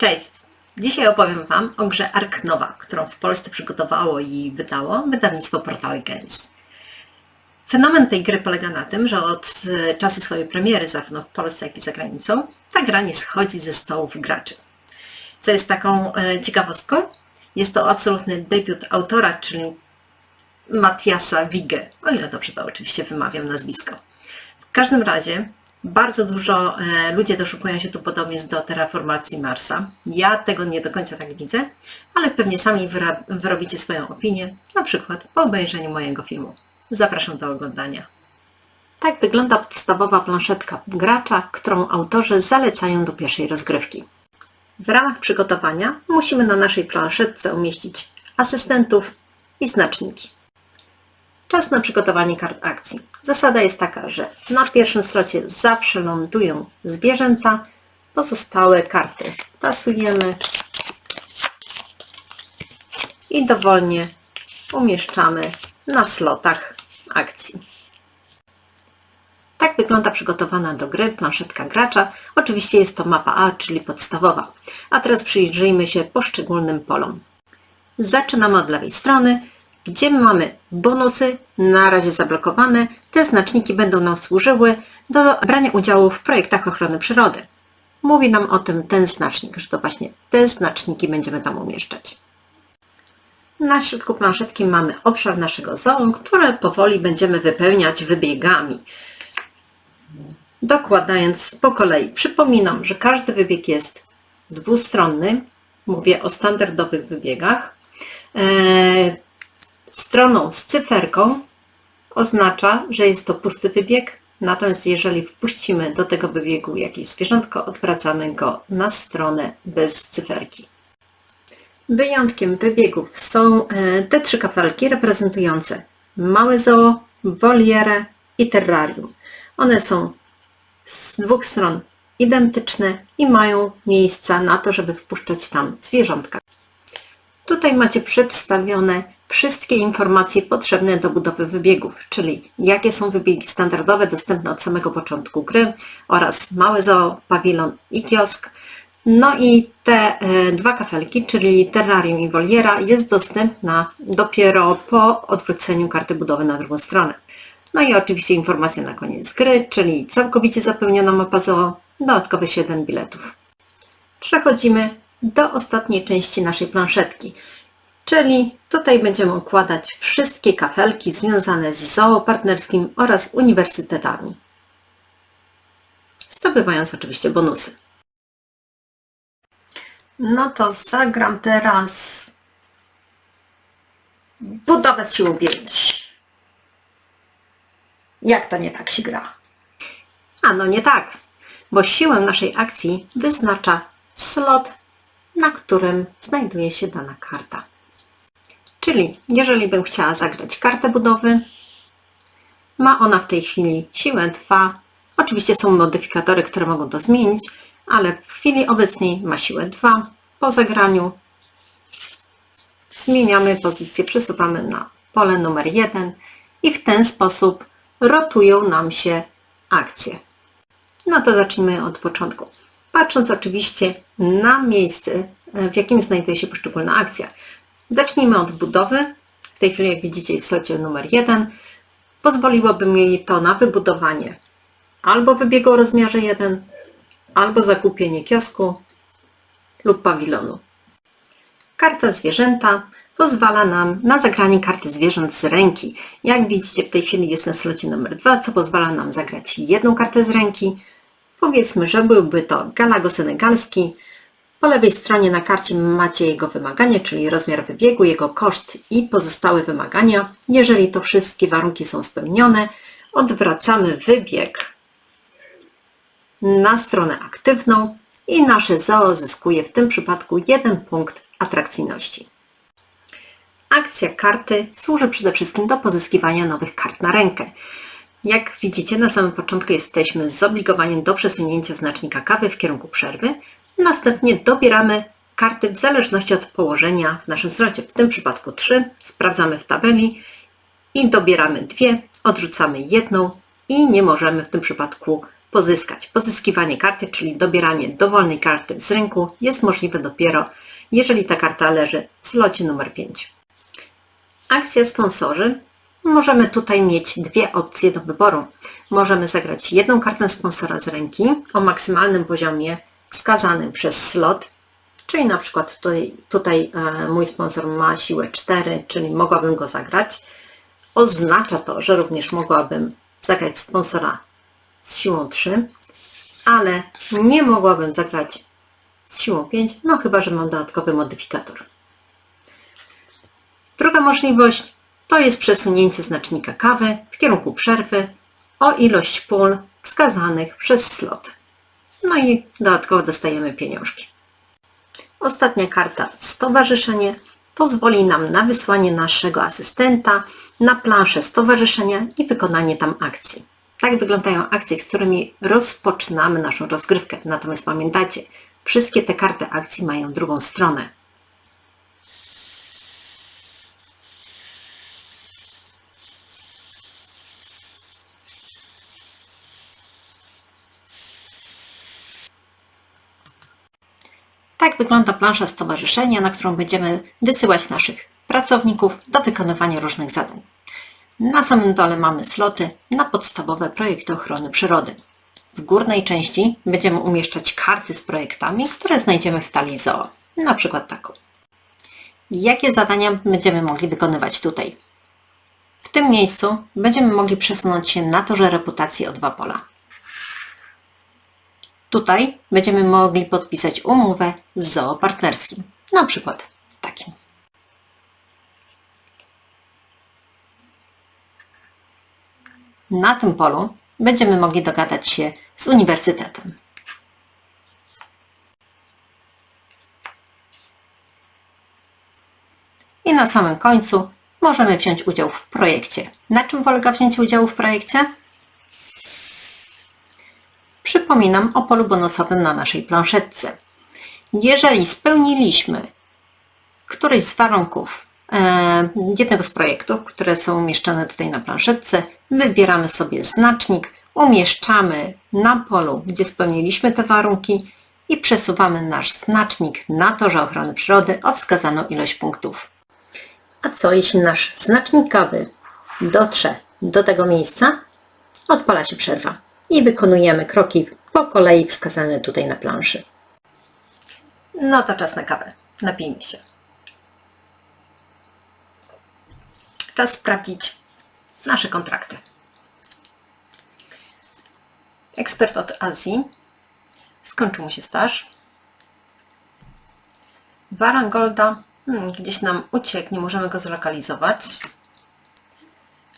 Cześć! Dzisiaj opowiem Wam o grze Ark Nova, którą w Polsce przygotowało i wydało wydawnictwo Portal Games. Fenomen tej gry polega na tym, że od e, czasu swojej premiery zarówno w Polsce, jak i za granicą, ta gra nie schodzi ze stołów graczy. Co jest taką e, ciekawostką? Jest to absolutny debiut autora, czyli Matiasa Wigge, o ile dobrze to oczywiście wymawiam nazwisko. W każdym razie bardzo dużo e, ludzie doszukują się tu podobnie do terraformacji Marsa. Ja tego nie do końca tak widzę, ale pewnie sami wyrobicie swoją opinię, na przykład po obejrzeniu mojego filmu. Zapraszam do oglądania. Tak wygląda podstawowa planszetka gracza, którą autorzy zalecają do pierwszej rozgrywki. W ramach przygotowania musimy na naszej planszetce umieścić asystentów i znaczniki. Czas na przygotowanie kart akcji. Zasada jest taka, że na pierwszym slocie zawsze lądują zwierzęta, pozostałe karty tasujemy i dowolnie umieszczamy na slotach akcji. Tak wygląda przygotowana do gry planszetka gracza. Oczywiście jest to mapa A, czyli podstawowa. A teraz przyjrzyjmy się poszczególnym polom. Zaczynamy od lewej strony, gdzie mamy bonusy, na razie zablokowane. Te znaczniki będą nam służyły do brania udziału w projektach ochrony przyrody. Mówi nam o tym ten znacznik, że to właśnie te znaczniki będziemy tam umieszczać. Na środku planszetki mamy obszar naszego zoo, które powoli będziemy wypełniać wybiegami. Dokładając po kolei. Przypominam, że każdy wybieg jest dwustronny. Mówię o standardowych wybiegach. Stroną z cyferką oznacza, że jest to pusty wybieg, natomiast jeżeli wpuścimy do tego wybiegu jakieś zwierzątko, odwracamy go na stronę bez cyferki. Wyjątkiem wybiegów są e, te trzy kafelki reprezentujące małe zoo, wolierę i terrarium. One są z dwóch stron identyczne i mają miejsca na to, żeby wpuszczać tam zwierzątka. Tutaj macie przedstawione wszystkie informacje potrzebne do budowy wybiegów, czyli jakie są wybiegi standardowe dostępne od samego początku gry oraz małe zoo, pawilon i kiosk. No i te e, dwa kafelki, czyli terrarium i woliera jest dostępna dopiero po odwróceniu karty budowy na drugą stronę. No i oczywiście informacja na koniec gry, czyli całkowicie zapełniona mapa zoo, dodatkowe 7 biletów. Przechodzimy do ostatniej części naszej planszetki, czyli tutaj będziemy układać wszystkie kafelki związane z zoo partnerskim oraz uniwersytetami, zdobywając oczywiście bonusy. No to zagram teraz budowę z siłą 5. Jak to nie tak się gra? A no nie tak, bo siłę naszej akcji wyznacza slot, na którym znajduje się dana karta. Czyli jeżeli bym chciała zagrać kartę budowy, ma ona w tej chwili siłę 2. Oczywiście są modyfikatory, które mogą to zmienić, ale w chwili obecnej ma siłę 2. Po zagraniu zmieniamy pozycję, przesuwamy na pole numer 1 i w ten sposób rotują nam się akcje. No to zacznijmy od początku. Patrząc oczywiście na miejsce, w jakim znajduje się poszczególna akcja. Zacznijmy od budowy. W tej chwili, jak widzicie, w slocie numer 1. Pozwoliłoby mi to na wybudowanie albo wybiegu o rozmiarze 1, albo zakupienie kiosku lub pawilonu. Karta zwierzęta pozwala nam na zagranie karty zwierząt z ręki. Jak widzicie w tej chwili jest na slocie numer 2, co pozwala nam zagrać jedną kartę z ręki. Powiedzmy, że byłby to Galago senegalski. Po lewej stronie na karcie macie jego wymaganie, czyli rozmiar wybiegu, jego koszt i pozostałe wymagania. Jeżeli to wszystkie warunki są spełnione, odwracamy wybieg na stronę aktywną i nasze zoo zyskuje w tym przypadku jeden punkt atrakcyjności. Akcja karty służy przede wszystkim do pozyskiwania nowych kart na rękę. Jak widzicie, na samym początku jesteśmy zobligowani do przesunięcia znacznika kawy w kierunku przerwy. Następnie dobieramy karty w zależności od położenia w naszym slocie. W tym przypadku 3, sprawdzamy w tabeli i dobieramy dwie, odrzucamy jedną i nie możemy w tym przypadku pozyskać. Pozyskiwanie karty, czyli dobieranie dowolnej karty z rynku jest możliwe dopiero, jeżeli ta karta leży w slocie numer 5. Akcja sponsorzy. Możemy tutaj mieć dwie opcje do wyboru. Możemy zagrać jedną kartę sponsora z ręki o maksymalnym poziomie wskazanym przez slot, czyli na przykład tutaj, tutaj e, mój sponsor ma siłę 4, czyli mogłabym go zagrać. Oznacza to, że również mogłabym zagrać sponsora z siłą 3, ale nie mogłabym zagrać z siłą 5, no chyba, że mam dodatkowy modyfikator. Druga możliwość to jest przesunięcie znacznika kawy w kierunku przerwy o ilość pól wskazanych przez slot. No i dodatkowo dostajemy pieniążki. Ostatnia karta Stowarzyszenie pozwoli nam na wysłanie naszego asystenta na planszę stowarzyszenia i wykonanie tam akcji. Tak wyglądają akcje, z którymi rozpoczynamy naszą rozgrywkę. Natomiast pamiętajcie, wszystkie te karty akcji mają drugą stronę. Tak wygląda plansza stowarzyszenia, na którą będziemy wysyłać naszych pracowników do wykonywania różnych zadań. Na samym dole mamy sloty na podstawowe projekty ochrony przyrody. W górnej części będziemy umieszczać karty z projektami, które znajdziemy w talii zoo, na przykład taką. Jakie zadania będziemy mogli wykonywać tutaj? W tym miejscu będziemy mogli przesunąć się na torze reputacji o dwa pola. Tutaj będziemy mogli podpisać umowę z zoo partnerskim, na przykład takim. Na tym polu będziemy mogli dogadać się z uniwersytetem. I na samym końcu możemy wziąć udział w projekcie. Na czym polega wzięcie udziału w projekcie? Przypominam o polu bonusowym na naszej planszetce. Jeżeli spełniliśmy któryś z warunków e, jednego z projektów, które są umieszczone tutaj na planszetce, wybieramy sobie znacznik, umieszczamy na polu, gdzie spełniliśmy te warunki i przesuwamy nasz znacznik na torze ochrony przyrody o wskazaną ilość punktów. A co jeśli nasz znacznik kawy dotrze do tego miejsca? Odpala się przerwa i wykonujemy kroki po kolei wskazane tutaj na planszy. No to czas na kawę. Napijmy się. Czas sprawdzić nasze kontrakty. Ekspert od Azji. Skończył mu się staż. Warangolda. Hmm, gdzieś nam uciekł, nie możemy go zlokalizować.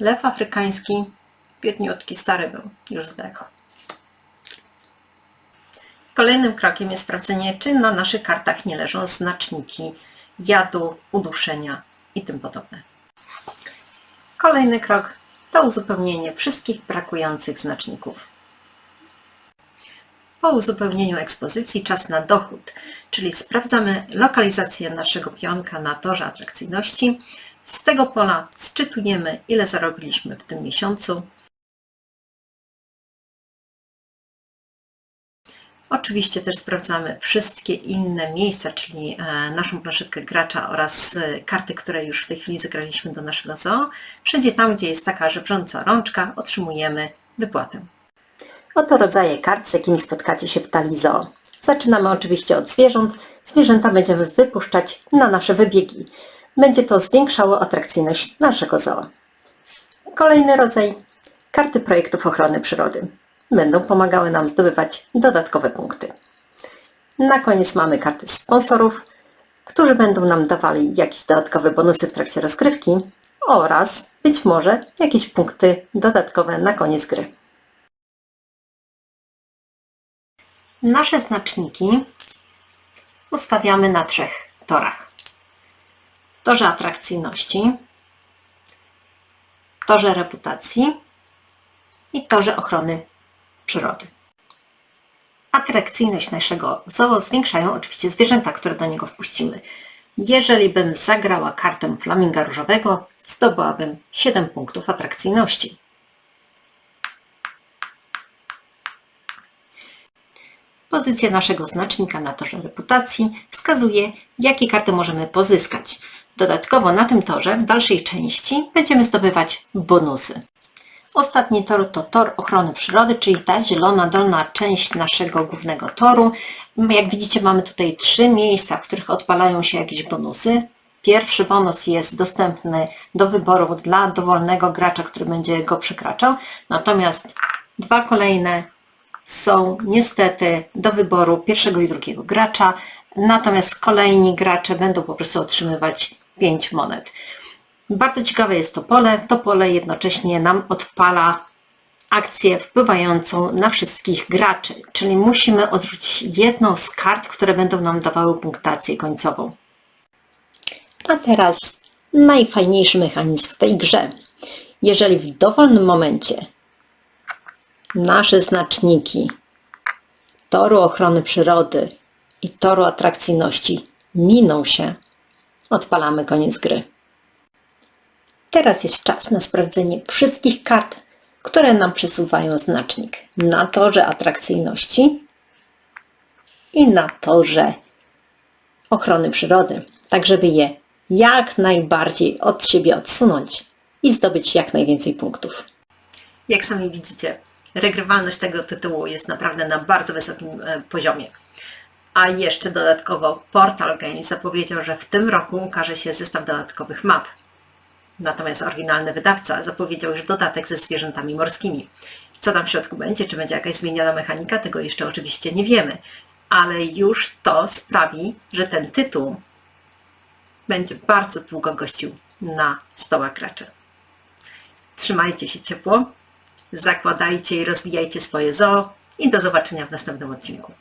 Lew afrykański. Biedniutki, stary był, już zdechł. Kolejnym krokiem jest sprawdzenie, czy na naszych kartach nie leżą znaczniki jadu, uduszenia i tym podobne. Kolejny krok to uzupełnienie wszystkich brakujących znaczników. Po uzupełnieniu ekspozycji czas na dochód, czyli sprawdzamy lokalizację naszego pionka na torze atrakcyjności. Z tego pola sczytujemy, ile zarobiliśmy w tym miesiącu Oczywiście też sprawdzamy wszystkie inne miejsca, czyli e, naszą planszetkę gracza oraz e, karty, które już w tej chwili zagraliśmy do naszego zoo. Wszędzie tam, gdzie jest taka żebrząca rączka, otrzymujemy wypłatę. Oto rodzaje kart, z jakimi spotkacie się w talii zoo. Zaczynamy oczywiście od zwierząt. Zwierzęta będziemy wypuszczać na nasze wybiegi. Będzie to zwiększało atrakcyjność naszego zoo. Kolejny rodzaj karty projektów ochrony przyrody będą pomagały nam zdobywać dodatkowe punkty. Na koniec mamy karty sponsorów, którzy będą nam dawali jakieś dodatkowe bonusy w trakcie rozgrywki oraz być może jakieś punkty dodatkowe na koniec gry. Nasze znaczniki ustawiamy na trzech torach. Torze atrakcyjności, torze reputacji i torze ochrony przyrody. Atrakcyjność naszego zoo zwiększają oczywiście zwierzęta, które do niego wpuścimy. Jeżeli bym zagrała kartę flaminga różowego, zdobyłabym 7 punktów atrakcyjności. Pozycja naszego znacznika na torze reputacji wskazuje, jakie karty możemy pozyskać. Dodatkowo na tym torze w dalszej części będziemy zdobywać bonusy. Ostatni tor to tor ochrony przyrody, czyli ta zielona dolna część naszego głównego toru. Jak widzicie mamy tutaj trzy miejsca, w których odpalają się jakieś bonusy. Pierwszy bonus jest dostępny do wyboru dla dowolnego gracza, który będzie go przekraczał. Natomiast dwa kolejne są niestety do wyboru pierwszego i drugiego gracza. Natomiast kolejni gracze będą po prostu otrzymywać 5 monet. Bardzo ciekawe jest to pole. To pole jednocześnie nam odpala akcję wpływającą na wszystkich graczy, czyli musimy odrzucić jedną z kart, które będą nam dawały punktację końcową. A teraz najfajniejszy mechanizm w tej grze. Jeżeli w dowolnym momencie nasze znaczniki toru ochrony przyrody i toru atrakcyjności miną się, odpalamy koniec gry. Teraz jest czas na sprawdzenie wszystkich kart, które nam przesuwają znacznik na torze atrakcyjności i na torze ochrony przyrody, tak żeby je jak najbardziej od siebie odsunąć i zdobyć jak najwięcej punktów. Jak sami widzicie, regrywalność tego tytułu jest naprawdę na bardzo wysokim e, poziomie. A jeszcze dodatkowo Portal Games zapowiedział, że w tym roku ukaże się zestaw dodatkowych map. Natomiast oryginalny wydawca zapowiedział już dodatek ze zwierzętami morskimi. Co tam w środku będzie, czy będzie jakaś zmieniona mechanika, tego jeszcze oczywiście nie wiemy. Ale już to sprawi, że ten tytuł będzie bardzo długo gościł na stołach graczy. Trzymajcie się ciepło, zakładajcie i rozwijajcie swoje zoo i do zobaczenia w następnym odcinku.